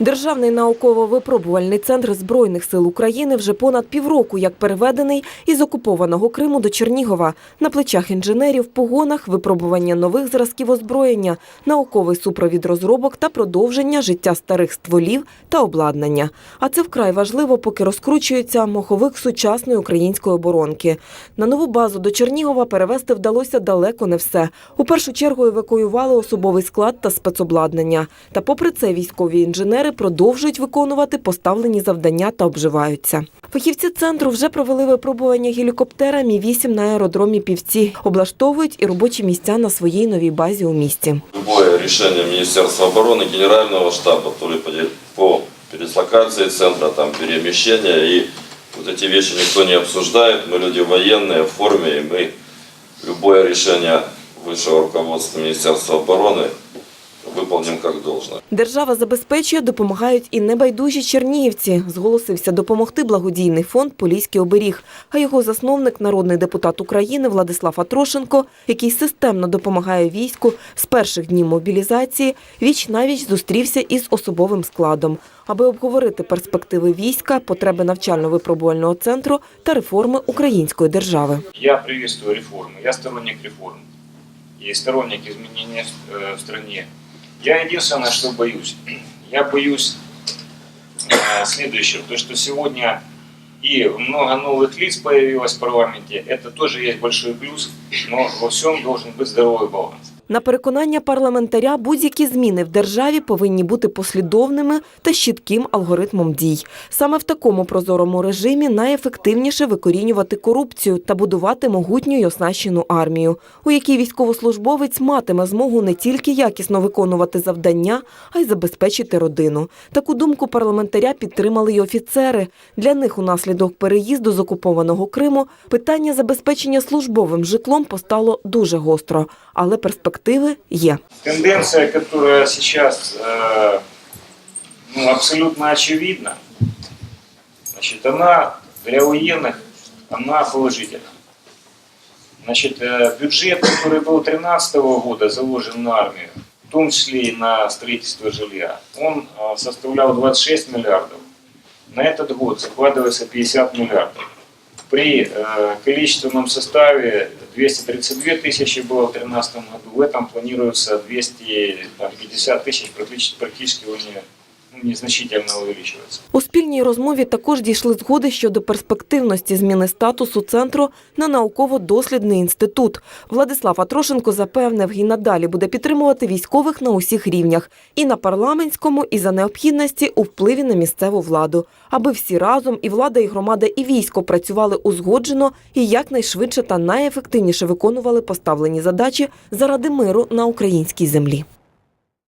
Державний науково-випробувальний центр Збройних сил України вже понад півроку як переведений із окупованого Криму до Чернігова. На плечах інженерів, погонах, випробування нових зразків озброєння, науковий супровід розробок та продовження життя старих стволів та обладнання. А це вкрай важливо, поки розкручується моховик сучасної української оборонки. На нову базу до Чернігова перевезти вдалося далеко не все. У першу чергу евакуювали особовий склад та спецобладнання. Та попри це військові інженери продовжують виконувати поставлені завдання та обживаються. Фахівці центру вже провели випробування гелікоптера Мі-8 на аеродромі Півці, облаштовують і робочі місця на своїй новій базі у місті. Любое решение Министерства обороны, Генерального штаба, то ли по де- по передислокации центра, там, перемещения, и вот эти вещи никто не обсуждает. Мы люди военные, в форме, и мы любое решение высшего руководства Министерства обороны выполним как должно. Держава забезпечує, допомагають і небайдужі чернігівці. Зголосився допомогти благодійний фонд Поліський оберіг. А його засновник, народний депутат України Владислав Атрошенко, який системно допомагає війську з перших днів мобілізації, віч навіч зустрівся із особовим складом, аби обговорити перспективи війська, потреби навчально-випробувального центру та реформи української держави. Я приветствую реформы, я сторонник реформ и сторонник изменений э, в стране. Я единственное, что боюсь, я боюсь э, следующего, то что сегодня и много новых лиц появилось в парламенте, это тоже есть большой плюс, но во всем должен быть здоровый баланс. На переконання парламентаря будь-які зміни в державі повинні бути послідовними та з чітким алгоритмом дій. Саме в такому прозорому режимі найефективніше викорінювати корупцію та будувати могутню й оснащену армію, у якій військовослужбовець матиме змогу не тільки якісно виконувати завдання, а й забезпечити родину. Таку думку парламентаря підтримали й офіцери. Для них унаслідок переїзду з окупованого Криму питання забезпечення службовим житлом постало дуже гостро, але перспективи є. Тенденция, которая сейчас э, ну, абсолютно очевидна, значит, она для военных, она положительна. Значит, э, бюджет, который был 2013 года заложен на армию, в том числе и на строительство жилья, он э, составлял 26 миллиардов. На этот год закладывается 50 миллиардов. При э, количественном составе 232 тысячи было в 2013 году, в этом планируется 250 тысяч, практически, практически он не, ну, незначительно увеличивается. У спільній розмові також дійшли згоди щодо перспективності зміни статусу центру на науково-дослідний інститут. Владислав Атрошенко запевнив, і надалі буде підтримувати військових на усіх рівнях і на парламентському, і за необхідності у впливі на місцеву владу, аби всі разом і влада, і громада, і військо працювали узгоджено і якнайшвидше та найефективніше виконували поставлені задачі заради миру на українській землі.